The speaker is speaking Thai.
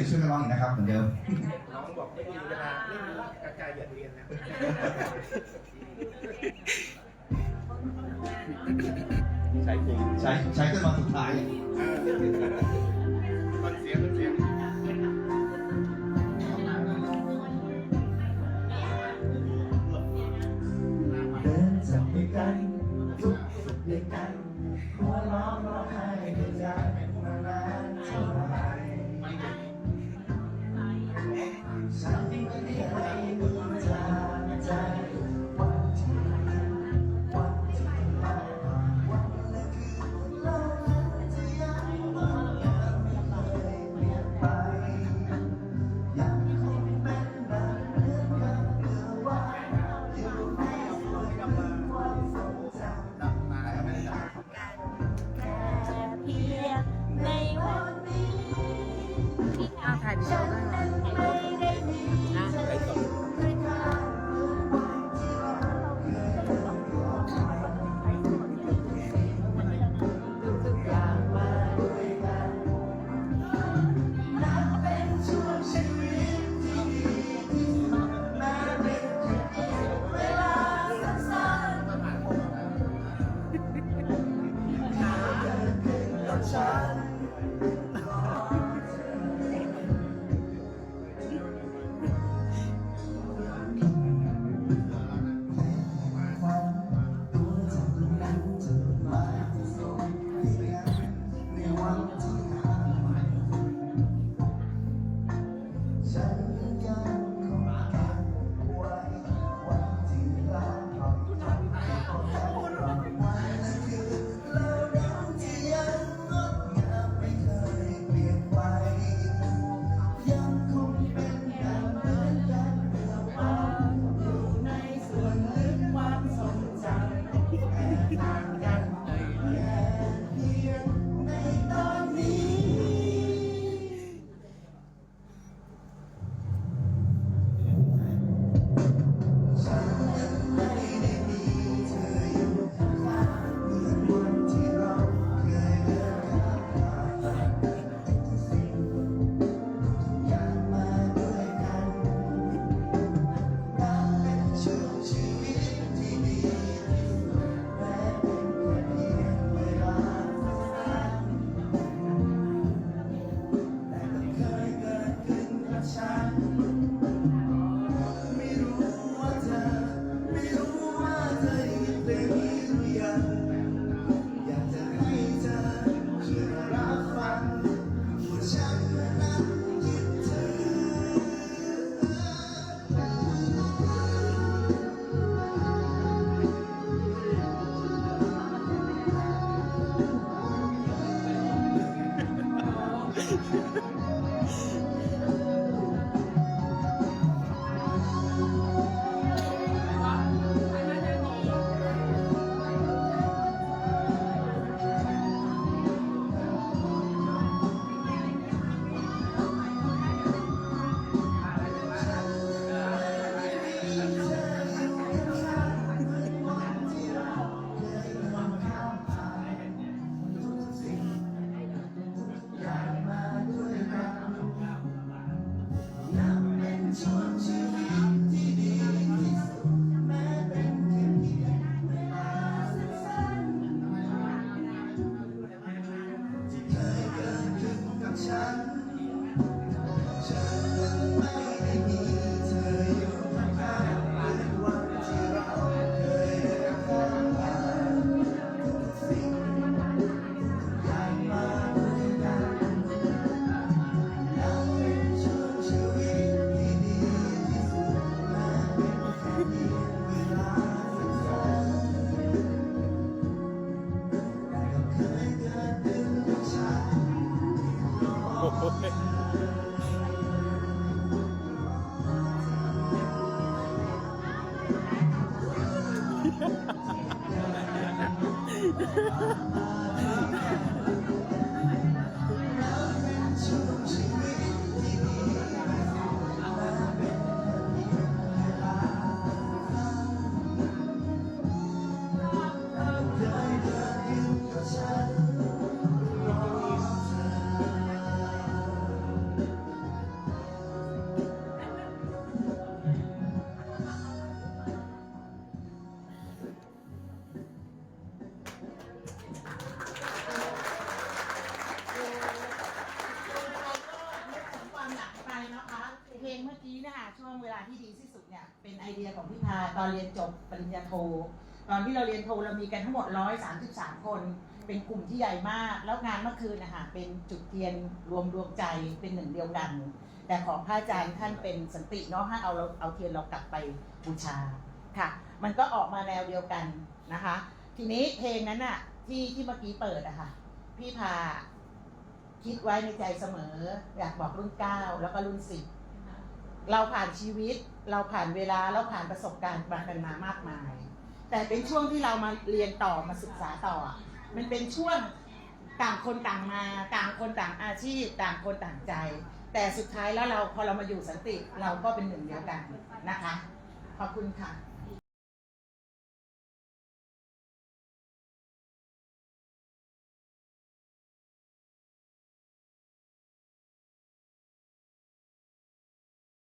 จะช่วยกันร้องอีกนะครับเหมือนเดิม น้องบอกไม่มีเวลาไม่มีกระจายหยัดเรียนนะใช่จริงใช้ใช้จนวันสุดท้าย มันเสียงมันเสียงเดินจากด้วยกันทุกสุขด้วยกันหัวเราะร้องไห้ด้วยกัน Yeah. Ha ha ha! ช่วงเวลาที่ดีที่สุดเนี่ยเป็นไอเดียของพี่พาตอนเรียนจบปริญญาโท ตอนที่เราเรียนโทเรามีกันทั้งหมด 133 คน เป็นกลุ่มที่ใหญ่มาก แล้วงานเมื่อคืนนะคะเป็นจุดเทียนรวมดวงใจเป็นหนึ่งเดียวกัน แต่ของพระอาจารย์ท่านเป็นสันติเนาะให้เอาเราเอาเทียนเรากลับไปบูชาค่ะ มันก็ออกมาแนวเดียวกันนะคะ ทีนี้เพลงนั้นน่ะที่ที่เมื่อกี้เปิดอะค่ะพี่พาคิดไว้ในใจเสมอ อยากบอกรุ่นเก้าแล้วก็รุ่นสิบ เราผ่านชีวิต เราผ่านเวลาเราผ่านประสบการณ์มากันมามากมาย แต่เป็นช่วงที่เรามาเรียนต่อมาศึกษาต่อ มันเป็นช่วงต่างคนต่างมา ต่างคนต่างอาชีพ ต่างคนต่างใจ แต่สุดท้ายแล้วเราพอเรามาอยู่สันติเราก็เป็นหนึ่งเดียวกันนะคะ ขอบคุณค่ะ